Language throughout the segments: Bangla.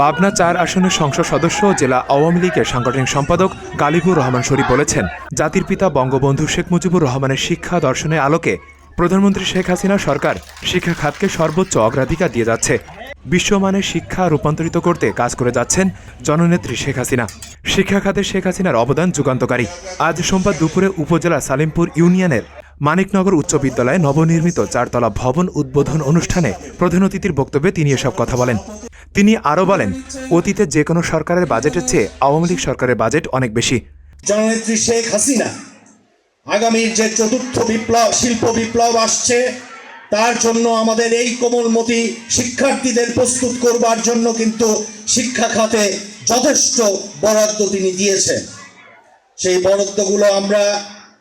পাবনা চার আসনের সংসদ সদস্য জেলা আওয়ামী লীগের সাংগঠনিক সম্পাদক গালিবুর রহমান শরীফ বলেছেন, জাতির পিতা বঙ্গবন্ধু শেখ মুজিবুর রহমানের শিক্ষা দর্শনের আলোকে প্রধানমন্ত্রী শেখ হাসিনা সরকার শিক্ষা খাতকে সর্বোচ্চ অগ্রাধিকার দিয়ে যাচ্ছে। বিশ্বমানের শিক্ষা রূপান্তরিত করতে কাজ করে যাচ্ছেন জননেত্রী শেখ হাসিনা। শিক্ষা খাতে শেখ হাসিনার অবদান যুগান্তকারী। আজ সোমবার দুপুরে উপজেলা সালিমপুর ইউনিয়নের মানিকনগর উচ্চ বিদ্যালয়ে নবনির্মিত চারতলা ভবন উদ্বোধন অনুষ্ঠানে প্রধান অতিথির বক্তব্যে তিনি এসব কথা বলেন। তিনি আরও বলেন, অতীতে যে কোনো সরকারের বাজেটের চেয়ে আওয়ামী লীগ সরকারের বাজেট অনেক বেশি। জননেত্রী শেখ হাসিনা আগামীর যে চতুর্থ বিপ্লব, শিল্প বিপ্লব আসছে, তার জন্য আমাদের এই কোমলমতি শিক্ষার্থীদের প্রস্তুত করবার জন্য কিন্তু শিক্ষা খাতে যথেষ্ট বরাদ্দ তিনি দিয়েছেন। সেই বরাদ্দগুলো আমরা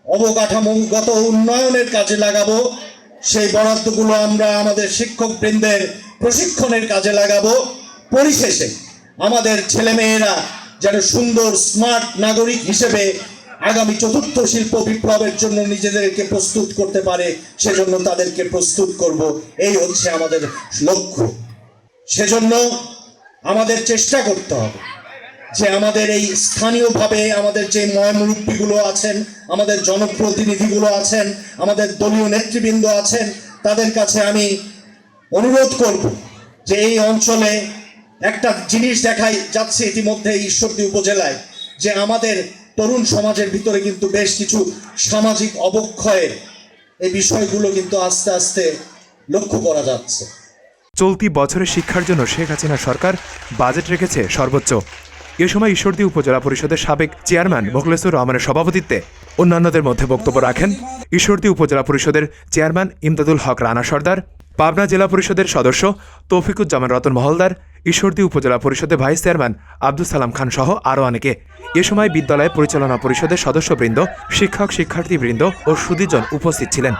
অবকাঠামোগত উন্নয়নের কাজে লাগাবো। সেই বরাদ্দগুলো আমরা আমাদের শিক্ষক শিক্ষকবৃন্দের প্রশিক্ষণের কাজে লাগাবো পরিশেষে আমাদের ছেলেমেয়েরা যেন সুন্দর স্মার্ট নাগরিক হিসেবে আগামী চতুর্থ শিল্প বিপ্লবের জন্য নিজেদেরকে প্রস্তুত করতে পারে, সেজন্য তাদেরকে প্রস্তুত করব। এই হচ্ছে আমাদের লক্ষ্য। সেজন্য আমাদের চেষ্টা করতে হবে যে আমাদের এই স্থানীয়ভাবে আমাদের যে ময়মুরব্বীগুলো আছেন, আমাদের জনপ্রতিনিধিগুলো আছেন, আমাদের দলীয় নেতৃবৃন্দ আছেন, তাদের কাছে আমি অনুরোধ করব যে এই অঞ্চলে একটা জিনিস দেখাই যাচ্ছে ইতিমধ্যে ঈশ্বরদী উপজেলায়, যে আমাদের তরুণ সমাজের ভিতরে কিন্তু বেশ কিছু সামাজিক অবক্ষয়ের এই বিষয়গুলো কিন্তু আস্তে আস্তে লক্ষ্য করা যাচ্ছে। চলতি বছরের শিক্ষার জন্য শেখ হাসিনা সরকার বাজেট রেখেছে সর্বোচ্চ। এ সময় ঈশ্বরদী উপজেলা পরিষদের সাবেক চেয়ারম্যান মোখলেসুর রহমানের সভাপতিত্বে অন্যান্যদের মধ্যে বক্তব্য রাখেন। ঈশ্বরদী উপজেলা পরিষদের চেয়ারম্যান ইমদাদুল হক রানা সর্দার পাবনা জেলা পরিষদের সদস্য তৌফিকুজ্জামান রতন মহলদার, ঈশ্বরদী উপজেলা পরিষদের ভাইস চেয়ারম্যান আব্দুল সালাম খান সহ আরও অনেকে। এ সময় বিদ্যালয় পরিচালনা পরিষদের সদস্যবৃন্দ, শিক্ষক, শিক্ষার্থীবৃন্দ ও সুদীজন উপস্থিত ছিলেন।